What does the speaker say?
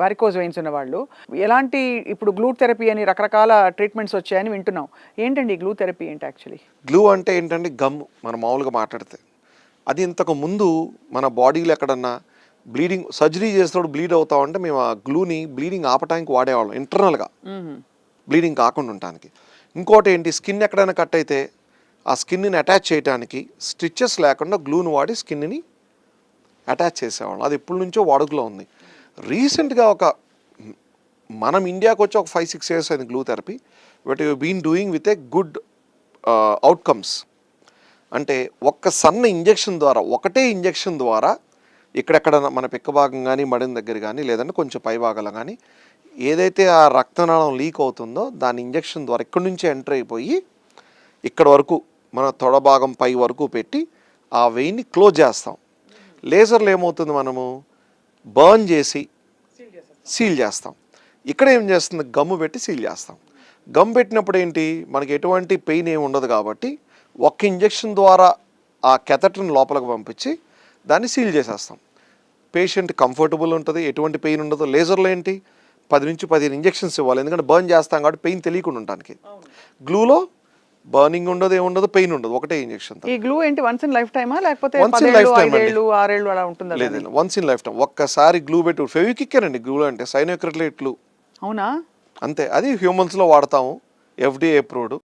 Varicose veins ఉన్న వాళ్ళు ఎలాంటి ఇప్పుడు గ్లూ థెరపీ అని రకరకాల ట్రీట్మెంట్స్ వచ్చాయని వింటున్నాం. ఏంటండి గ్లూ థెరపీ ఏంటి యాక్చువల్లీ గ్లూ అంటే ఏంటంటే గమ్ మనం మామూలుగా మాట్లాడితే. అది ఇంతకు ముందు మన బాడీలో ఎక్కడన్నా బ్లీడింగ్ సర్జరీ చేసినప్పుడు బ్లీడ్ అవుతా ఉంటే మేము ఆ గ్లూని బ్లీడింగ్ ఆపడానికి వాడేవాళ్ళం ఇంటర్నల్గా బ్లీడింగ్ కాకుండా ఉండటానికి. ఇంకోటి ఏంటి? స్కిన్ ఎక్కడైనా కట్ అయితే ఆ స్కిన్ని అటాచ్ చేయడానికి స్టిచెస్ లేకుండా గ్లూని వాడి స్కిన్ని అటాచ్ చేసేవాళ్ళం. అది ఎప్పటి నుంచో వాడుకలో ఉంది. రీసెంట్గా ఒక మనం ఇండియాకి వచ్చి ఒక ఫైవ్ సిక్స్ ఇయర్స్ అయింది glue therapy but you been doing with a good outcomes అంటే ఒక్క సన్న ఇంజెక్షన్ ద్వారా ఒకటే ఇంజెక్షన్ ద్వారా ఇక్కడెక్కడ మన పిక్క భాగం కానీ మడిన దగ్గర కానీ లేదంటే కొంచెం పై భాగాలు కానీ ఏదైతే ఆ రక్తనాళం లీక్ అవుతుందో దాని ఇంజెక్షన్ ద్వారా ఇక్కడి నుంచి ఎంటర్ అయిపోయి ఇక్కడ వరకు మన తొడ భాగం పై వరకు పెట్టి ఆ వెయిన్ని క్లోజ్ చేస్తాం. లేజర్లో ఏమవుతుంది మనము? బర్న్ చేసి సీల్ చేస్తాం. ఇక్కడ ఏం చేస్తుంది? గమ్ము పెట్టి సీల్ చేస్తాం. గమ్ పెట్టినప్పుడు ఏంటి? మనకి ఎటువంటి పెయిన్ ఏమి ఉండదు కాబట్టి ఒక్క ఇంజెక్షన్ ద్వారా ఆ కెథటర్ని లోపలికి పంపించి దాన్ని సీల్ చేసేస్తాం. పేషెంట్ కంఫర్టబుల్ ఉంటుంది. ఎటువంటి పెయిన్ ఉండదు. లేజర్లో ఏంటి? పది నుంచి పదిహేను ఇంజెక్షన్స్ ఇవ్వాలి. ఎందుకంటే బర్న్ చేస్తాం కాబట్టి పెయిన్ తెలియకుండా ఉండడానికి గ్లూలో బర్నింగ్ ఉండదు ఏముండదు పెయిన్ ఉండదు. ఒకటే ఇంజెక్షన్ ఈ గ్లూ ఏంటి వన్స్ ఇన్ లైఫ్ టైమా లేకపోతే పదేళ్ళు lifetime అండి. ఐదేళ్ళు ఆరేళ్ళు అలా ఉంటుందా లేదు వన్స్ ఇన్ లైఫ్ టైం ఒక్కసారి గ్లూ పెట్టి ఫెవికిక్కేనండి గ్లూ అంటే సైనోక్రిలేట్లు అవునా? అంతే. అది హ్యూమన్స్లో వాడతాము. FDA approved.